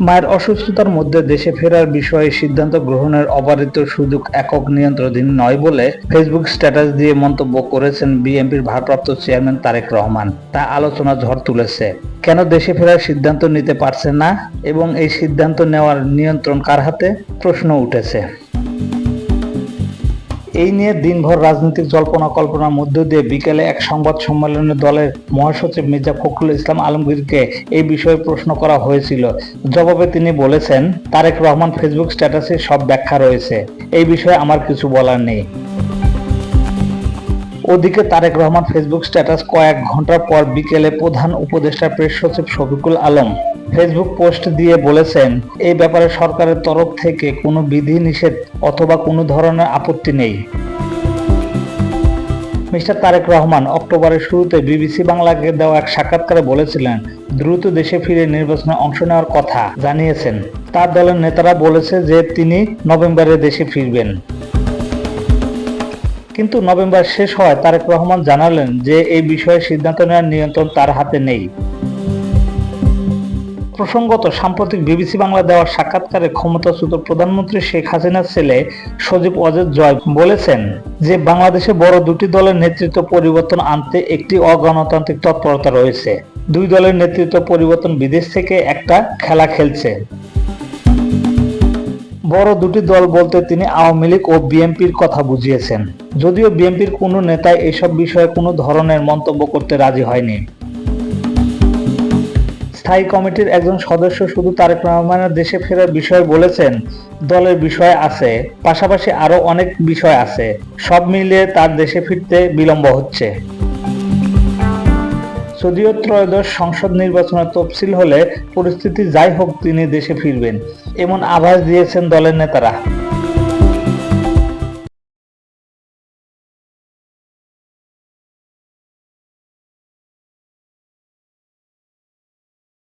মায়ের অসুস্থতার মধ্যে দেশে ফেরার বিষয়ে সিদ্ধান্ত গ্রহণের অবারিত সুযোগ একক নিয়ন্ত্রণাধীন নয় বলে ফেসবুক স্ট্যাটাস দিয়ে মন্তব্য করেছেন বিএনপির ভারপ্রাপ্ত চেয়ারম্যান তারেক রহমান। তা আলোচনা ঝড় তুলেছে। কেন দেশে ফেরার সিদ্ধান্ত নিতে পারছে না এবং এই সিদ্ধান্ত নেওয়ার নিয়ন্ত্রণ কার হাতে? প্রশ্ন উঠেছে। এই নিয়ে দিনভর রাজনৈতিক জল্পনা কল্পনার মধ্য দিয়ে বিকেলে এক সংবাদ সম্মেলনে দলের মহাসচিব মির্জা ফখরুল ইসলাম আলমগীরকে এই বিষয়ে প্রশ্ন করা হয়েছিল। জবাবে তিনি বলেছেন, তারেক রহমান ফেসবুক স্ট্যাটাসে সব ব্যাখ্যা রয়েছে। এই বিষয়ে আমার কিছু বলার নেই। ওদিকে তারেক রহমান ফেসবুক স্ট্যাটাস কয়েক ঘণ্টার পর বিকেলে প্রধান উপদেষ্টা প্রেস সচিব শফিকুল আলম ফেসবুক পোস্ট দিয়ে বলেছেন, এই ব্যাপারে সরকারের তরফ থেকে কোনো বিধি নিষেধ অথবা কোনো ধরনের আপত্তি নেই। মিস্টার তারেক রহমান অক্টোবরের শুরুতে বিবিসি বাংলাকে দেওয়া এক সাক্ষাৎকারে বলেছিলেন, দ্রুত দেশে ফিরে নির্বাচনে অংশ নেওয়ার কথা জানিয়েছেন। তার দলের নেতারা বলেছে যে তিনি নভেম্বরে দেশে ফিরবেন। কিন্তু নভেম্বর শেষ হয় তারেক রহমান জানালেন যে, এই বিষয়ে সিদ্ধান্ত নেওয়ার নিয়ন্ত্রণ তার হাতে নেই। প্রসঙ্গত, সাম্প্রতিক বিবিসি বাংলা দেওয়া সাক্ষাৎকারে ক্ষমতাচ্যুত প্রধানমন্ত্রী শেখ হাসিনার ছেলে সজীব অজিত জয় বলেছেন যে, বাংলাদেশে বড় দুটি দলের নেতৃত্ব পরিবর্তন আনতে একটি অগণতান্ত্রিক তৎপরতা রয়েছে। দুই দলের নেতৃত্ব পরিবর্তন বিদেশ থেকে একটা খেলা খেলছে। বড় দুটি দল বলতে তিনি আওয়ামী লীগ ও বিএনপির কথা বুঝিয়েছেন। যদিও বিএনপির কোনো নেতাই এসব বিষয়ে কোনো ধরনের মন্তব্য করতে রাজি হয়নি। স্থায়ী কমিটির একজন সদস্য শুধু তারেক রহমানের দেশে ফেরার বিষয়ে বলেছেন, দলের বিষয় আছে, পাশাপাশি আরও অনেক বিষয় আছে। সব মিলিয়ে তার দেশে ফিরতে বিলম্ব হচ্ছে। যদিও ত্রয়োদশ সংসদ নির্বাচনের তফসিল হলে পরিস্থিতি যাই হোক, তিনি দেশে ফিরবেন, এমন আভাস দিয়েছেন দলের নেতারা।